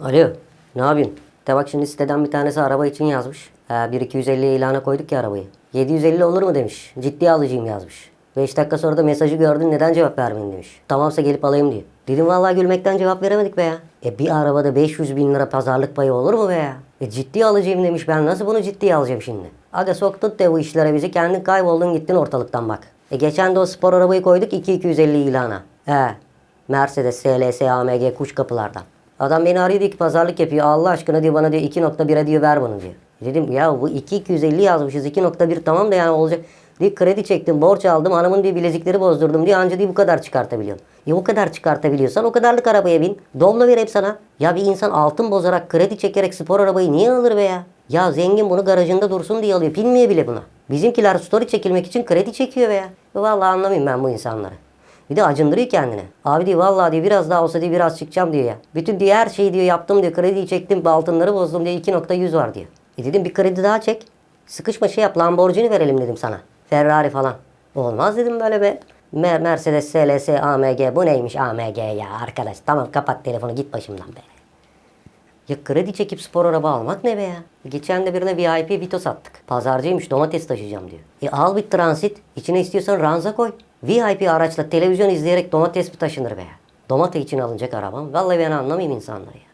Alo, ne yapıyorsun? De şimdi siteden bir tanesi araba için yazmış. Ha, 1-250 ilana koyduk ya arabayı. 750 olur mu demiş. Ciddiye alıcıyım yazmış. 5 dakika sonra da mesajı gördün neden cevap vermedin demiş. Tamamsa gelip alayım diyor. Dedim vallahi gülmekten cevap veremedik be ya. E bir arabada 500 bin lira pazarlık payı olur mu be ya? E ciddiye alıcıyım demiş ben nasıl bunu ciddiye alacağım şimdi? Aga soktun de bu işlere bizi kendin kayboldun gittin ortalıktan bak. E geçen de o spor arabayı koyduk 2-250 ilana. He. Mercedes, SLS, AMG kuş kapılardan. Adam beni arıyor diyor ki pazarlık yapıyor. Allah aşkına diyor bana diyor 2.1'e diyor ver bunu diyor. Dedim ya bu 2.250 yazmışız 2.1 tamam da yani olacak. Diyor kredi çektim borç aldım hanımın diyor bilezikleri bozdurdum diyor anca diyor bu kadar çıkartabiliyorum. Ya o kadar çıkartabiliyorsan o kadarlık arabaya bin. Doblo vereyim sana. Ya bir insan altın bozarak kredi çekerek spor arabayı niye alır be ya? Ya zengin bunu garajında dursun diye alıyor. Bilmiyor bile buna. Bizimkiler story çekilmek için kredi çekiyor be ya. Vallahi anlamayayım ben bu insanları. Bir de acındırıyor kendini. Abi diyor vallahi diyor biraz daha olsa diyor biraz çıkacağım diyor ya. Bütün diyor her şeyi diyor yaptım diyor krediyi çektim altınları bozdum diyor 2.100 var diyor. E dedim bir kredi daha çek. Sıkışma şey yap Lamborghini verelim dedim sana. Ferrari falan. Olmaz dedim böyle be. Mer- Mercedes SLS AMG bu neymiş AMG ya arkadaş tamam kapat telefonu git başımdan be. Ya kredi çekip spor araba almak ne be ya? Geçen de birine VIP Vito sattık. Pazarcıymış domates taşıyacağım diyor. E al bir transit. içine istiyorsan ranza koy. VIP araçla televizyon izleyerek domates mi taşınır be ya? Domates için alınacak arabam. Vallahi ben anlamayayım insanları ya.